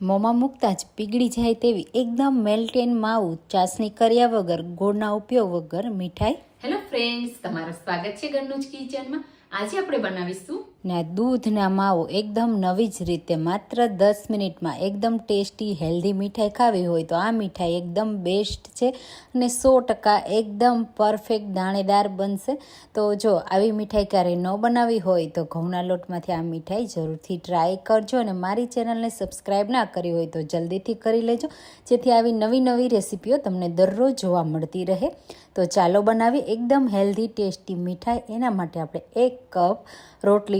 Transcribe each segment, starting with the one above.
મોંમાં મૂકતા જ પીગળી જાય તેવી એકદમ મેલ્ટેન માવું ચાસણી કર્યા વગર, ગોળના ઉપયોગ વગર મીઠાઈ. હેલો ફ્રેન્ડ્સ તમારું સ્વાગત છે ઘરનું જ કિચનમાં આજે આપણે બનાવીશું ને દૂધના માવો એકદમ નવી જ રીતે, માત્ર દસ મિનિટમાં એકદમ ટેસ્ટી, હેલ્ધી મીઠાઈ ખાવી હોય તો આ મીઠાઈ એકદમ બેસ્ટ છે અને સો ટકા એકદમ પરફેક્ટ દાણેદાર બનશે. તો જો આવી મીઠાઈ ક્યારેય ન બનાવી હોય તો ઘઉંના લોટમાંથી આ મીઠાઈ જરૂરથી ટ્રાય કરજો અને મારી ચેનલને સબસ્ક્રાઈબ ના કરી હોય તો જલ્દીથી કરી લેજો, જેથી આવી નવી નવી રેસીપીઓ તમને દરરોજ જોવા મળતી રહે. તો ચાલો બનાવી એકદમ હેલ્ધી ટેસ્ટી મીઠાઈ. એના માટે આપણે એક કપ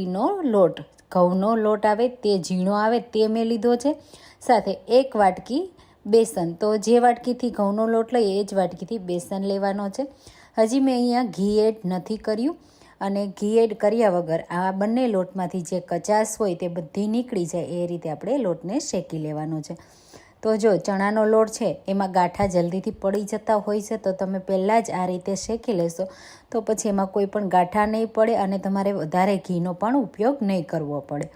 રોટલીનો લોટ, ઘઉંનો લોટ આવે, તે ઝીણો આવે, તે મેં લીધો છે. સાથે એક વાટકી બેસન, તો જે વાટકીથી ઘઉંનો લોટ લઈએ, એ જ વાટકીથી બેસન લેવાનો છે. હજી મેં અહીંયા ઘી એડ નથી કર્યું અને ઘી એડ કર્યા વગર આ બંને લોટમાંથી જે કચાસ હોય તે બધી નીકળી જાય, એ રીતે આપણે લોટને શેકી લેવાનો છે. તો જો ચણાનો લોટ છે, એમાં ગાંઠા જલ્દીથી પડી જતા હોય છે, તો તમે પહેલાં જ આ રીતે શેકી લેશો. તો પછી એમાં કોઈ પણ ગાંઠા નહીં પડે અને તમારે વધારે ઘીનો પણ ઉપયોગ નહીં કરવો પડે.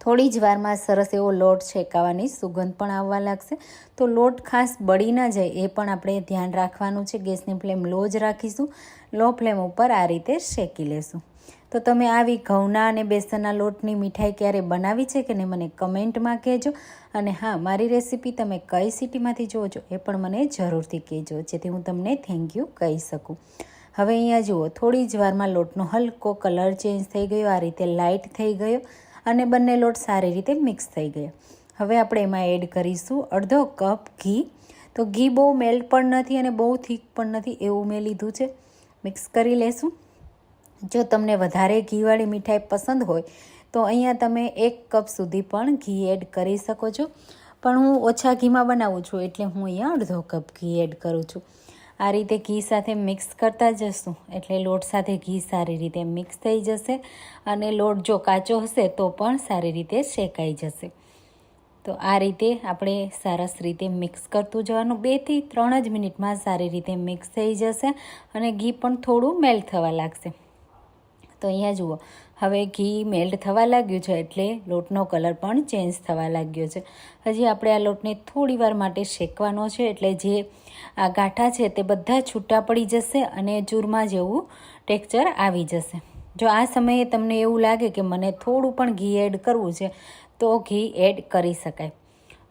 થોડી જ વારમાં સરસ એવો લોટ શેકાવાની સુગંધ પણ આવવા લાગશે. તો લોટ ખાસ બળી ના જાય એ પણ આપણે ધ્યાન રાખવાનું છે. ગેસની ફ્લેમ લો જ રાખીશું. લો ફ્લેમ ઉપર આ રીતે શેકી લેશું. તો તમે આવી ઘઉંના અને બેસનના લોટની મીઠાઈ ક્યારે બનાવી છે કે નહીં મને કમેન્ટમાં કહેજો. અને હા, મારી રેસીપી તમે કઈ સિટીમાંથી જુઓ છો એ પણ મને જરૂરથી કહેજો, જેથી હું તમને થેન્ક યુ કહી શકું. હવે અહીંયા જુઓ, થોડી જ વારમાં લોટનો હલકો કલર ચેન્જ થઈ ગયો, આ રીતે લાઇટ થઈ ગયો અને બંને લોટ સારી રીતે મિક્સ થઈ ગયા. હવે આપણે એમાં એડ કરીશું અડધો કપ ઘી. તો ઘી બહુ મેલ્ટ પણ નથી અને બહુ થીક પણ નથી એવું મેં લીધું છે. મિક્સ કરી લેશું. જો તમને વધારે ઘીવાળી મીઠાઈ પસંદ હોય, તો અહીંયા તમે એક કપ સુધી પણ ઘી એડ કરી શકો છો. પણ હું ઓછા ઘીમાં બનાવું છું, એટલે હું અહીંયા અડધો કપ ઘી એડ કરું છું. આ રીતે ઘી સાથે મિક્સ કરતા જશું, એટલે લોટ સાથે ઘી સારી રીતે મિક્સ થઈ જશે અને લોટ જો કાચો હશે, તો પણ સારી રીતે શેકાઈ જશે. તો આ રીતે આપણે સરસ રીતે મિક્સ કરતું જવાનું. બેથી ત્રણ જ મિનિટમાં સારી રીતે મિક્સ થઈ જશે અને ઘી પણ થોડું મેલ્ટ થવા લાગશે. તો અહીંયા જુઓ. હવે ઘી મેલ્ટ થવા લાગ્યું છે એટલે લોટનો કલર પણ ચેન્જ થવા લાગ્યો છે. હજી આપણે આ લોટને થોડી વાર માટે શેકવાનો છે એટલે જે આ ગાંઠા છે તે બધા છૂટા પડી જશે અને ચૂરમા જેવું ટેક્ચર આવી જશે. જો આ સમયે તમને એવું લાગે કે મને થોડું પણ ઘી એડ કરવું છે, તો ઘી એડ કરી શકાય.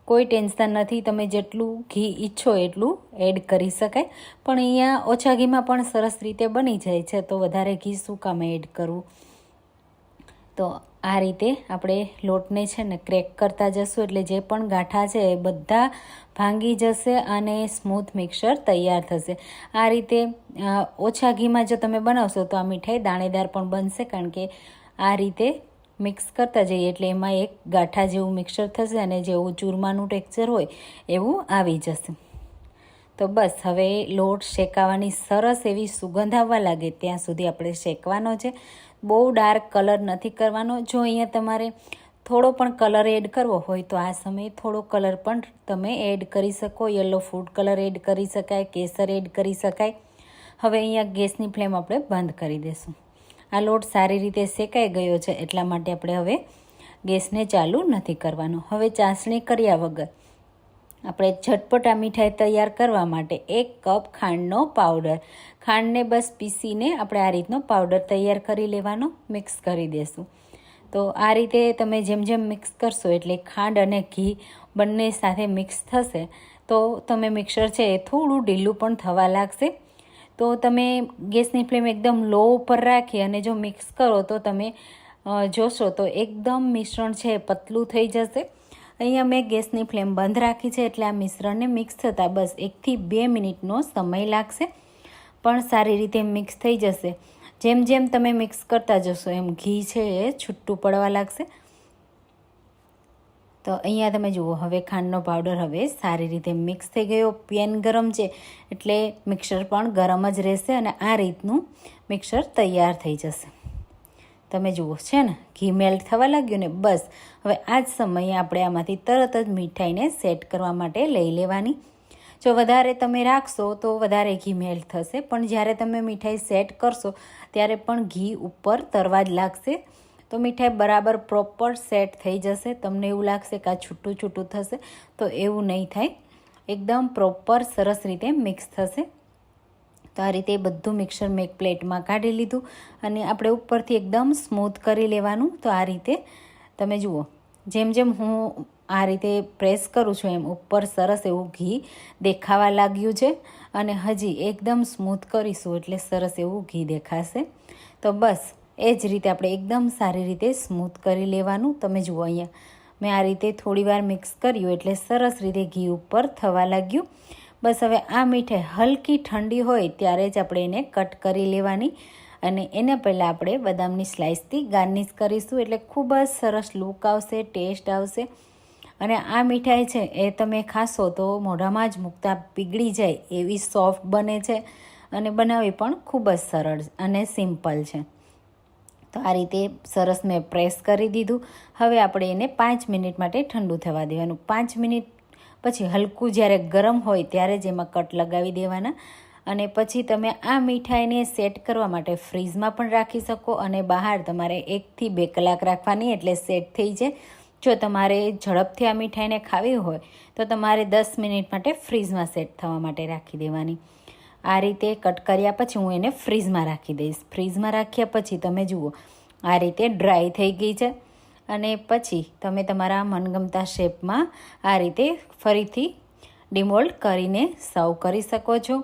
કોઈ ટેન્શન નથી, તમે જેટલું ઘી ઈચ્છો એટલું એડ કરી શકાય. પણ અહીંયા ઓછા ઘીમાં પણ સરસ રીતે બની જાય છે, તો વધારે ઘી શું કામ એડ કરવું? તો આ રીતે આપણે લોટને છે ને ક્રેક કરતા જશું, એટલે જે પણ ગાંઠા છે એ બધા ભાંગી જશે અને સ્મૂથ મિક્સર તૈયાર થશે. આ રીતે ઓછા ઘીમાં જો તમે બનાવશો તો આ મીઠાઈ દાણેદાર પણ બનશે, કારણ કે આ રીતે મિક્સ કરતા જઈએ એટલે એમાં એક ગાંઠા જેવું મિક્સર થશે અને જેવું ચૂરમાનું ટેક્સચર હોય એવું આવી જશે. તો બસ, હવે લોટ શેકાવાની સરસ એવી સુગંધ આવવા લાગે ત્યાં સુધી આપણે શેકવાનો છે. બહુ ડાર્ક કલર નથી કરવાનો. જો અહીંયા તમારે થોડો પણ કલર એડ કરવો હોય તો આ સમયે થોડો કલર પણ તમે એડ કરી શકો. યલો ફૂડ કલર એડ કરી શકાય, કેસર એડ કરી શકાય. હવે અહીંયા ગેસની ફ્લેમ આપણે બંધ કરી દઈશું આ લોટ સારી રીતે શેકાઈ ગયો છે એટલા માટે આપણે હવે ગેસને ચાલુ નથી કરવાનો. હવે ચાસણી કર્યા વગર આપણે ઝટપટ આ મીઠાઈ તૈયાર કરવા માટે એક કપ ખાંડનો પાવડર. ખાંડને બસ પીસીને આપણે આ રીતનો પાવડર તૈયાર કરી લેવાનો, મિક્સ કરી દેશું. તો આ રીતે તમે જેમ જેમ મિક્સ કરશો એટલે ખાંડ અને ઘી બંને સાથે મિક્સ થશે. તો તમે મિક્સર છે એ થોડું ઢીલું પણ થવા લાગશે. તો તમે ગેસની ફ્લેમ એકદમ લો ઉપર રાખી અને જો મિક્સ કરો તો તમે જોશો તો એકદમ મિશ્રણ છે, પતલું થઈ જશે. અહીંયા મેં ગેસની ફ્લેમ બંધ રાખી છે એટલે આ મિશ્રણને મિક્સ થતાં બસ એકથી બે મિનિટનો સમય લાગશે. પણ સારી રીતે મિક્સ થઈ જશે. જેમ જેમ તમે મિક્સ કરતા જશો એમ ઘી છે એ છૂટું પડવા લાગશે. તો અહીંયા તમે જુઓ, હવે ખાંડનો પાવડર હવે સારી રીતે મિક્સ થઈ ગયો. પેન ગરમ છે એટલે મિક્સર પણ ગરમ જ રહેશે અને આ રીતનું મિક્સર તૈયાર થઈ જશે. તમે જુઓ, છે ને? ઘી મેલ્ટ થવા લાગ્યું ને બસ. હવે આ જ સમયે આપણે આમાંથી તરત જ મીઠાઈને સેટ કરવા માટે લઈ લેવાની. જો વધારે તમે રાખશો તો વધારે ઘી મેલ્ટ થશે. પણ જ્યારે તમે મીઠાઈ સેટ કરશો, ત્યારે પણ ઘી ઉપર તરવા જ લાગશે. તો મીઠાઈ બરાબર પ્રોપર સેટ થઈ જશે. તમને એવું લાગશે કે આ છૂટું છૂટું થશે, તો એવું નહીં થાય. એકદમ પ્રોપર સરસ રીતે મિક્સ થશે. તો આ રીતે બધું મિક્સર મેં એક પ્લેટમાં કાઢી લીધું અને આપણે ઉપરથી એકદમ સ્મૂથ કરી લેવાનું. તો આ રીતે તમે જુઓ, જેમ જેમ હું આ રીતે પ્રેસ કરું છું, એમ ઉપર સરસ એવું ઘી દેખાવા લાગ્યું છે અને હજી એકદમ સ્મૂથ કરીશું એટલે સરસ એવું ઘી દેખાશે. તો બસ એ જ રીતે આપણે એકદમ સારી રીતે સ્મૂથ કરી લેવાનું. તમે જુઓ અહીંયા, મેં આ રીતે થોડીવાર મિક્સ કર્યું એટલે સરસ રીતે ઘી ઉપર થવા લાગ્યું. બસ હવે આ મીઠાઈ હલકી ઠંડી હોય ત્યારે જ આપણે એને કટ કરી લેવાની અને એના પહેલાં આપણે બદામની સ્લાઇસથી ગાર્નિશ કરીશું એટલે ખૂબ જ સરસ લુક આવશે ટેસ્ટ આવશે. અને આ મીઠાઈ છે એ તમે ખાશો તો મોઢામાં જ મૂકતા પીગળી જાય એવી સોફ્ટ બને છે અને બનાવવી પણ ખૂબ જ સરળ અને સિમ્પલ છે. તો આ રીતે સરસ મેં પ્રેસ કરી દીધું. હવે આપણે એને પાંચ મિનિટ માટે ઠંડુ થવા દેવાનું. પાંચ મિનિટ પછી હલકું જ્યારે ગરમ હોય ત્યારે જ એમાં કટ લગાવી દેવાના. અને પછી તમે આ મીઠાઈને સેટ કરવા માટે ફ્રીઝમાં પણ રાખી શકો અને બહાર તમારે એકથી બે કલાક રાખવાની એટલે સેટ થઈ જાય. જો તમારે ઝડપથી આ મીઠાઈને ખાવી હોય તો તમારે દસ મિનિટ માટે ફ્રીઝમાં સેટ થવા માટે રાખી દેવાની. આ રીતે કટ કર્યા પછી હું એને ફ્રીઝમાં રાખી દઈશ. ફ્રીઝમાં રાખ્યા પછી તમે જુઓ, આ રીતે ડ્રાય થઈ ગઈ છે. અને પછી તમે તમારા મનગમતા શેપમાં આ રીતે ફરીથી ડિમોલ્ડ કરીને સર્વ કરી શકો છો.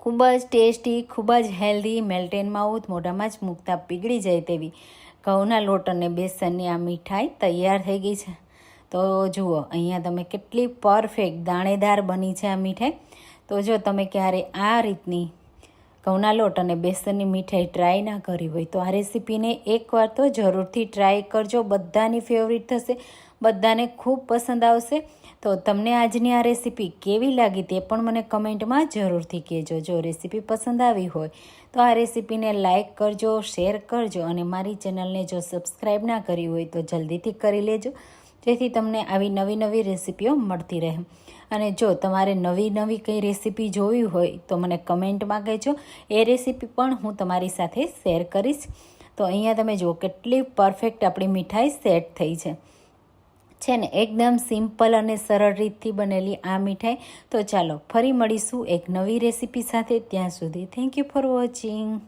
ખૂબ જ ટેસ્ટી, ખૂબ જ હેલ્ધી, મેલ્ટેન માઉથ મોઢામાં જ મૂકતા પીગળી જાય તેવી ઘઉંના લોટ અને બેસનની આ મીઠાઈ તૈયાર થઈ ગઈ છે. તો જુઓ, અહીંયા તમે કેટલી પરફેક્ટ દાણેદાર બની છે આ મીઠાઈ. તો જો તમે ક્યારે આ રીતની ઘઉંના લોટ અને બેસનની મીઠાઈ ટ્રાય ના કરી હોય, તો આ રેસીપીને એકવાર તો જરૂરથી ટ્રાય કરજો. બધાની ફેવરિટ થશે, બધાને ખૂબ પસંદ આવશે. તો તમને આજની આ રેસીપી કેવી લાગી તે પણ મને કમેન્ટમાં જરૂરથી કહેજો. જો રેસીપી પસંદ આવી હોય, તો આ રેસીપીને લાઇક કરજો શેર કરજો અને મારી ચેનલને જો સબસ્ક્રાઈબ ના કરી હોય, તો જલ્દીથી કરી લેજો. જેથી તમને આવી નવી નવી રેસીપીઓ મળતી રહે. અને જો તમારે નવી નવી કઈ રેસીપી જોવી હોય તો મને કમેન્ટમાં કહેજો. એ રેસીપી પણ હું તમારી સાથે શેર કરીશ. તો અહીંયા તમે જુઓ કેટલી પરફેક્ટ આપણી મીઠાઈ સેટ થઈ છે. છે ને, એકદમ સિમ્પલ અને સરળ રીતથી બનેલી આ મીઠાઈ. તો ચાલો ફરી મળીશું એક નવી રેસીપી સાથે. ત્યાં સુધી થેન્ક યુ ફોર વોચિંગ